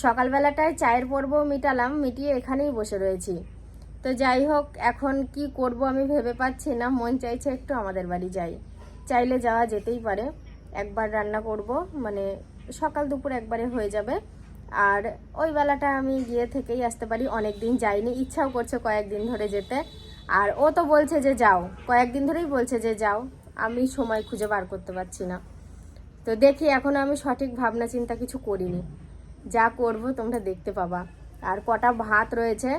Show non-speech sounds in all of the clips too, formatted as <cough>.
সকালবেলাটায় চায়ের পর্ব মিটালাম, মিটিয়ে এখানেই বসে রয়েছি। তো যাই হোক, এখন কি করব আমি ভেবে পাচ্ছি না, মন চাইছে একটু আমাদের বাড়ি যাই। চাইলে যাওয়া যেতেই পারে। একবার রান্না করব মানে সকাল দুপুর একবারে হয়ে যাবে। আর ওই বেলাটা আমি গিয়ে থেকেই আসতে পারি অনেক দিন যাইনি, ইচ্ছাও করছে কয়েকদিন ধরে যেতে। আর ও তো বলছে যে যাও, কয়েকদিন ধরেই বলছে যে যাও, আমি সময় খুঁজে বার করতে পারছি না। তো দেখি, এখনও আমি সঠিক ভাবনা চিন্তা কিছু করিনি। যা করব তোমরা দেখতে পাবা। আর কটা ভাত রয়েছে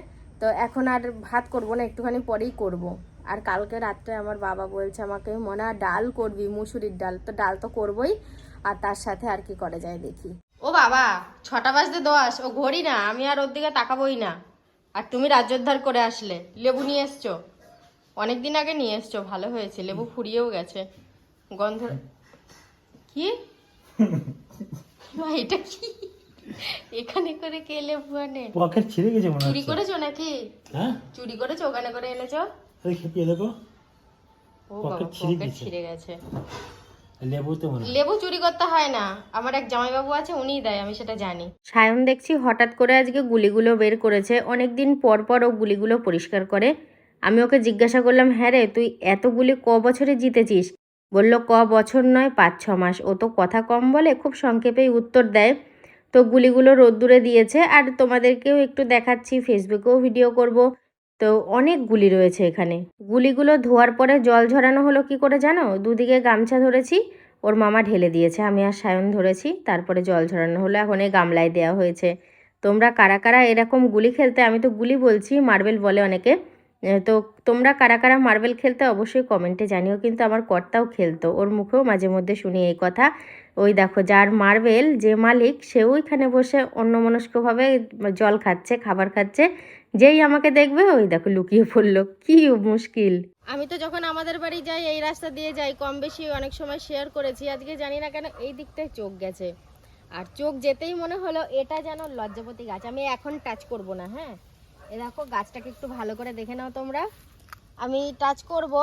তো এখন আর ভাত করব না একটুখানি পরেই করব। আর কালকে রাত্রে আমার বাবা বলছে আমাকে মনে হয় ডাল করবি মুসুরির ডাল। তো ডাল তো করবই আর তার সাথে আর কি করা যায় দেখি। ও বাবা ছটা বাজতে দশ ও ঘড়ি না আমি আর ওর দিকে তাকাবোই না। আর তুমি রাজ্যোদ্ধার করে আসলে লেবু নিয়ে এসছো? অনেক দিন আগে নিয়ে এসছো ভালো হয়েছে লেবু ফুরিয়েও গেছে। গন্ধ কি? <laughs> এটা কি? এখানে করে কে লেবু আনে পকেট ছিঁড়ে গেছে মনে চুরি করেছ নাকি? হ্যাঁ। চুরি করেছ? ওখানে করে এনেছো আরে খেপিয়ে দেখো। ও পকেট ছিঁড়ে গেছে। লেবুতে মনে লেবু চুরি করতে হয় না। আমার এক জামাইবাবু আছে উনিই দেয় আমি সেটা জানি। সায়ন দেখছি হঠাৎ করে আজকে গুলিগুলো বের করেছে। অনেকদিন পর পর ও গুলিগুলো পরিষ্কার করে। আমি ওকে জিজ্ঞাসা করলাম হ্যাঁ রে তুই এতগুলি ক বছরে জিতেছিস? বলল ক বছর নয় পাঁচ ছ মাস। ও তো কথা কম বলে খুব সংক্ষেপেই উত্তর দেয়। তো গুলিগুলো রোদ্দুরে দিয়েছে আর তোমাদেরকেও একটু দেখাচ্ছি ফেসবুকেও ভিডিও করব। তো অনেক গুলি রয়েছে এখানে। গুলিগুলো ধোয়ার পরে জল ঝরানো হলো কি করে জানো? দুদিকে গামছা ধরেছি, ওর মামা ঢেলে দিয়েছে, আমি আর সায়ন ধরেছি, তারপরে জল ঝরানো হলো, এখন এই গামলায় দেওয়া হয়েছে। তোমরা কারা কারা এরকম গুলি খেলতে, আমি তো গুলি বলছি মার্বেল বলে অনেকে। তো তোমরা কারা কারা মার্বেল খেলতে অবশ্যই কমেন্টে জানিও, কিন্তু আমার কর্তাও খেলতো। ওর মুখেও মাঝে মধ্যে শুনি এই কথা। ওই দেখো, যার মার্বেল যে মালিক সেও এখানে বসে অন্যমনস্কভাবে জল খাচ্ছে, খাবার খাচ্ছে। যেই আমাকে দেখবে, ওই দেখো লুকিয়ে পড়ল। কি মুশকিল। আমি তো যখন আমাদের বাড়ি যাই, এই রাস্তা দিয়ে যাই, কম বেশি অনেক সময় শেয়ার করেছি। আজকে জানি না কেন এই দিকটায় চোখ গেছে। আর চোখ যেতেই মনে হলো, এটা যেন লজ্জাপতি গাছ। আমি এখন টাচ করব না হ্যাঁ? এ দেখো গাছটাকে একটু ভালো করে দেখে নাও তোমরা। আমি টাচ করব।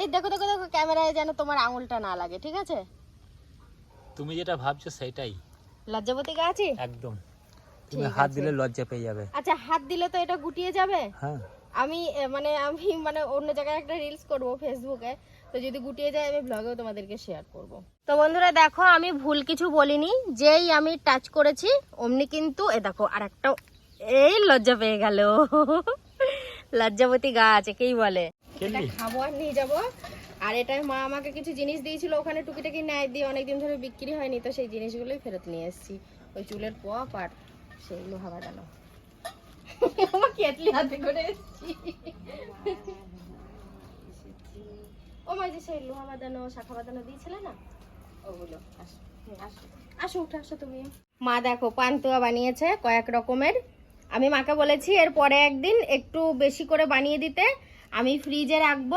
এই দেখো দেখো দেখো ক্যামেরায় যেন তোমার আঙুলটা না লাগে ঠিক আছে? তুমি যেটা ভাবছ সেটাই। লজ্জাপতি গাছ একদম। তুমি হাত দিলে লজ্জা পেয়ে যাবে। আচ্ছা হাত দিলে তো এটা গুটিয়ে যাবে? হ্যাঁ। আমি মানে আমি মানে অন্য জায়গায় একটা রিলস করব ফেসবুকে তো যদি গুটিয়ে যায় আমি ব্লগেও তোমাদেরকে শেয়ার করব। তো বন্ধুরা দেখো আমি ভুল কিছু বলিনি। যেই আমি টাচ করেছি অমনি কিন্তু এ দেখো আর একটা এই লজ্জা পেয়ে গেল। লজ্জাবতী গাছ একেই বলে। এটা খাব আর নিয়ে যাব। আর এটাই মা আমাকে কিছু জিনিস দিয়েছিল ওখানে টুকিটাকি ন্যায় দিয়ে অনেকদিন ধরে বিক্রি হয়নি তো সেই জিনিসগুলোই ফেরত নিয়ে এসেছি। ওই চুলের পপ আর সেই লোহা বাঁধানো। আমার কেটলি হাতে করে এসেছি। ও মা যে সেই লোহা বাঁধানো শাখা বাঁধানো দিয়েছিলে না? ওগুলো। আসো। আসো। আসো উঠে আসো তুমি। মা দেখো পান্তুয়া বানিয়েছে কয়েক রকমের। আমি মাকে বলেছি এর পরে একদিন একটু বেশি করে বানিয়ে দিতে। আমি ফ্রিজে রাখব।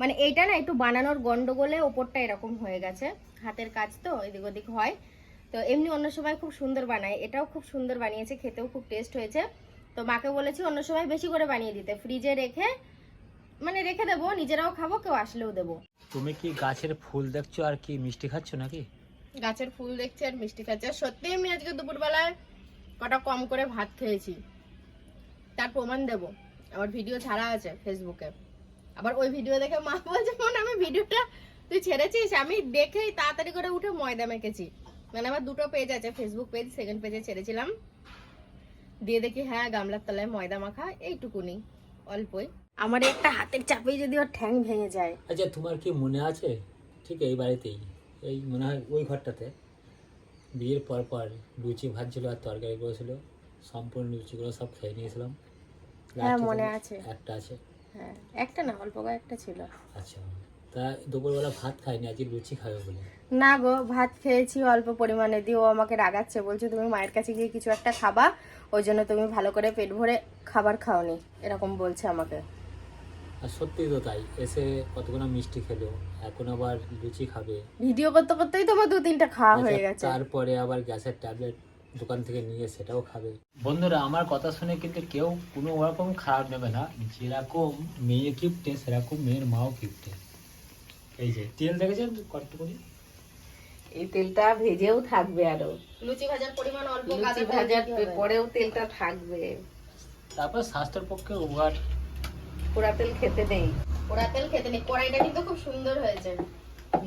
মানে এইটা না একটু বানানোর গন্ডগোলে ওপরটা এরকম হয়ে গেছে। হাতের কাজ তো এদিক ওদিক হয়। তো এমনি অন্য সময় খুব সুন্দর বানায় এটাও খুব সুন্দর বানিয়েছে খেতেও খুব টেস্ট হয়েছে। তো মাকে বলেছি অন্য সময় বেশি করে বানিয়ে দিতে। ফ্রিজে রেখে মানে রেখে দেবো নিজেরাও খাব কেউ আসলেও দেবো। তুমি কি গাছের ফুল দেখছ আর কি মিষ্টি খাচ্ছ নাকি? গাছের ফুল দেখছি আর মিষ্টি খাচ্ছি। আর সত্যি আমি আজকে দুপুরবেলায় কটা কম করে ভাত খেয়েছি। তার প্রমাণ দেব। আমার ভিডিও ছাড়া আছে ফেসবুকে আবার ওই ভিডিও দেখে মা বলছে মনে আমি ভিডিওটা তুই ছেড়েছিস? আমি দেখেই তাড়াতাড়ি করে উঠে ময়দা মেখেছি। মানে আমার দুটো পেজ আছে ফেসবুক পেজ সেকেন্ড পেজে ছেড়েছিলাম। দিয়ে দেখি হ্যাঁ গামলার তলায় ময়দা মাখা, এইটুকুনি, অল্পই। আমার একটা হাতের চাপেই যদি ওর ঠ্যাং ভেঙে যায়। আচ্ছা তোমার কি মনে আছে? ঠিক এই বাড়িতেই, এই মনে হয় ওই ঘরটাতে। বিয়ের পর পর লুচি ভাজছিল আর তরকারি করেছিল, সম্পূর্ণ লুচিগুলো সব খেয়ে নিয়েছিলাম। হ্যাঁ, মনে আছে। একটা আছে? হ্যাঁ একটা না অল্প কয়েকটা ছিল। আচ্ছা তা দুপুরবেলা ভাত খাইনি আজকে লুচি খাবে বলে। না গো ভাত খেয়েছি অল্প পরিমাণে। দিয়ে ও আমাকে রাগাচ্ছে বলছে তুমি মায়ের কাছে গিয়ে কিছু একটা খাবা ওই জন্য তুমি ভালো করে পেট ভরে খাবার খাওনি এরকম বলছে আমাকে। আর সত্যি তো তাই এসে কতগুলো মিষ্টি খেলো এখন আবার লুচি খাবে। ভিডিও করতে করতেই তোমার দু তিনটা খাওয়া হয়ে আচ্ছা, গেছে। তারপরে আবার গ্যাসের ট্যাবলেট দোকান থেকে নিয়ে সেটাও খাবে। বন্ধুরা আমার কথা শুনে কিন্তু কেউ কোনো রকম খারাপ নেবে না। যেরকম মেয়ে কিপটে সেরকম মেয়ের মাও কিপটে। এই যে তেল দেখেছেন কতটুকুনি? এই তেলটা ভেজেও থাকবে আরও। লুচি ভাজার পরিমাণ অল্প লুচি ভাজার পরেও তেলটা থাকবে। তারপর স্বাস্থ্যের পক্ষে উপকার পোড়া তেল খেতে নেই। পোড়া তেল খেতে নেই। কড়াইটা কিন্তু খুব সুন্দর হয়েছে।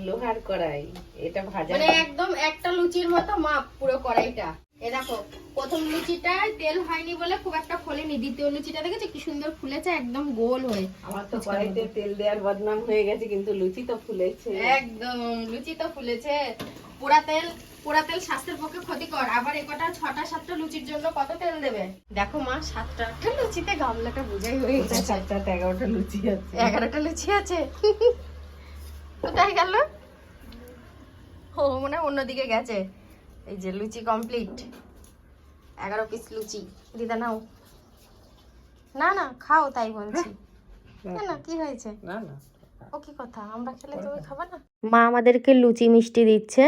লোহার কড়াই। এটা ভাজা মানে একদম একটা লুচির মতো মাপ পুরো কড়াইটা। এ দেখো প্রথম লুচিটায় তেল হয়নি বলে খুব একটা ফোলেনি। দ্বিতীয় লুচিটা দেখেছ? কি সুন্দর ফুলেছে একদম গোল হয়ে। আমার তো কড়াইতে তেল দেওয়ার বদনাম হয়ে গেছে কিন্তু লুচি তো ফুলেছে। একদম লুচি তো ফুলেছে। পোড়া তেল পোড়া তেল স্বাস্থ্যের পক্ষে ক্ষতিকর। আবার এ কটা ছটা সাতটা লুচির জন্য কত তেল দেবে? দেখো মা সাতটা আটটা লুচিতে গামলাটা বোঝাই হয়ে গেছে। সাতটা এগারোটা লুচি আছে? এগারোটা লুচি আছে। কোথায় গেল? ও মনে হয় অন্যদিকে গেছে। এই যে লুচি কমপ্লিট এগারো পিস লুচি। দিদা নাও। না না খাও তাই বলছি। না না কি হয়েছে? না না। ও কি কথা? আমরা খেলে তুমি খাবে না? মা আমাদেরকে লুচি মিষ্টি দিচ্ছে।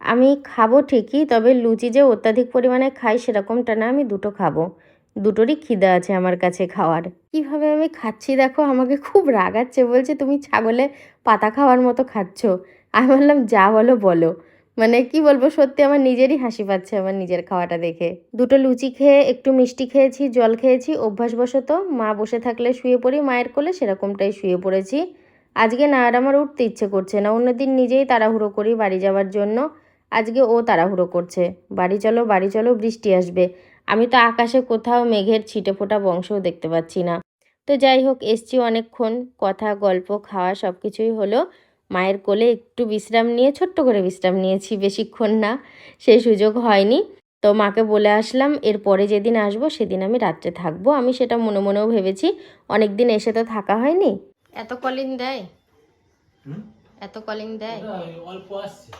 আমি খাব ঠিকই তবে লুচি যে অত্যাধিক পরিমাণে খাই সেরকমটা না আমি দুটো খাব। দুটোরই খিদে আছে আমার কাছে খাওয়ার। কীভাবে আমি খাচ্ছি দেখো আমাকে খুব রাগাচ্ছে। বলছে তুমি ছাগলে পাতা খাওয়ার মতো খাচ্ছ। আমি বললাম যা বলো বলো। মানে কি বলব, সত্যি আমার নিজেরই হাসি পাচ্ছে আমার নিজের খাওয়াটা দেখে। দুটো লুচি খেয়ে, একটু মিষ্টি খেয়েছি, জল খেয়েছি, অভ্যাসবশত মা বসে থাকলে শুয়ে পড়ি, মায়ের কোলে সেরকমটাই শুয়ে পড়েছি। আজকে না আর আমার উঠতে ইচ্ছে করছে না, অন্যদিন নিজেই তাড়াহুড়ো করি বাড়ি যাওয়ার জন্য। আজকে ও তাড়াহুড়ো করছে, বাড়ি চলো বাড়ি চলো, বৃষ্টি আসবে। আমি তো আকাশে কোথাও মেঘের ছিটে ফোটা বংশও দেখতে পাচ্ছি না। তো যাই হোক, এসছি অনেকক্ষণ, কথা, গল্প, খাওয়া সব কিছুই হলো। মায়ের কোলে একটু বিশ্রাম নিয়ে ছোট্ট করে বিশ্রাম নিয়েছি বেশিক্ষণ না সেই সুযোগ হয়নি। তো মাকে বলে আসলাম এরপরে যেদিন আসব সেদিন আমি রাত্রে থাকব। আমি সেটা মনে মনেও ভেবেছি অনেক দিন এসে তো থাকা হয়নি। এত কলিং দেয়? এত কলিং দেয়? অল্প আসছে।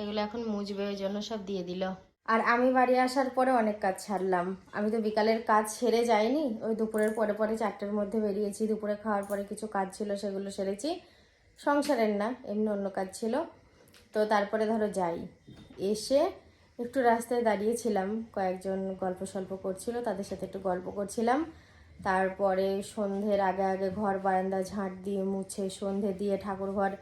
এগুলো এখন মুজবে ওই জন্য সব দিয়ে দিল। আর আমি বাড়ি আসার পরে অনেক কাজ ছাড়লাম। আমি তো বিকালের কাজ সেরে যাইনি, ওই দুপুরের পরে পরে চারটের মধ্যে বেরিয়েছি, দুপুরে খাওয়ার পরে কিছু কাজ ছিল সেগুলো সেরেছি। সংসারের না, এমনি অন্য কাজ ছিল। তো তারপরে ধরো যাই। এসে একটু রাস্তায় দাঁড়িয়েছিলাম, কয়েকজন গল্প সল্প করছিল, তাদের সাথে একটু গল্প করছিলাম। তারপরে সন্ধ্যের আগে আগে ঘর বারান্দা ঝাঁট দিয়ে মুছে, সন্ধে দিয়ে ঠাকুর ঘর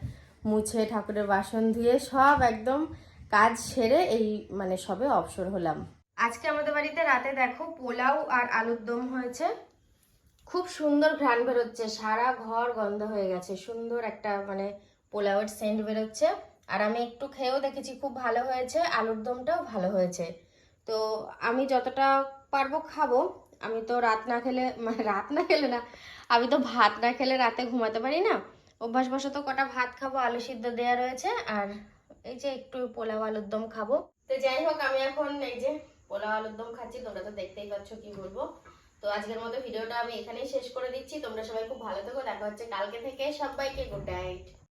মুছে, ঠাকুরের বাসন ধুয়ে সব একদম কাজ সেরে এই মানে সবে অবসর হলাম। আজকে আমাদের বাড়িতে রাতে দেখো পোলাও আর আলুর দম হয়েছে। খুব সুন্দর ঘ্রাণ বেরোচ্ছে, সারা ঘর গন্ধ হয়ে গেছে, সুন্দর একটা মানে পোলাওয়ের সেন্ট বেরোচ্ছে। আর আমি একটু খেয়েও দেখেছি খুব ভালো হয়েছে, আলুর দমটাও ভালো হয়েছে। তো আমি যতটা পারব খাব, আমি তো রাত না খেলে মানে রাত না খেলে না, আমি তো ভাত না খেলে রাতে ঘুমাতে পারি না। অভ্যাসবশত কটা ভাত খাব, আলু সিদ্ধ দেওয়া রয়েছে, আর এই যে একটু পোলাও আলুর দম খাব। তো যাই হোক, আমি এখন এই যে পোলাও আলুর দম খাচ্ছি, তোমরা তো দেখতেই পাচ্ছ কি বলব। তো আজকের মতো ভিডিওটা আমি এখানেই শেষ করে দিচ্ছি। তোমরা সবাই খুব ভালো থেকো, দেখা হচ্ছে কালকে থেকে। সবাইকে গুড নাইট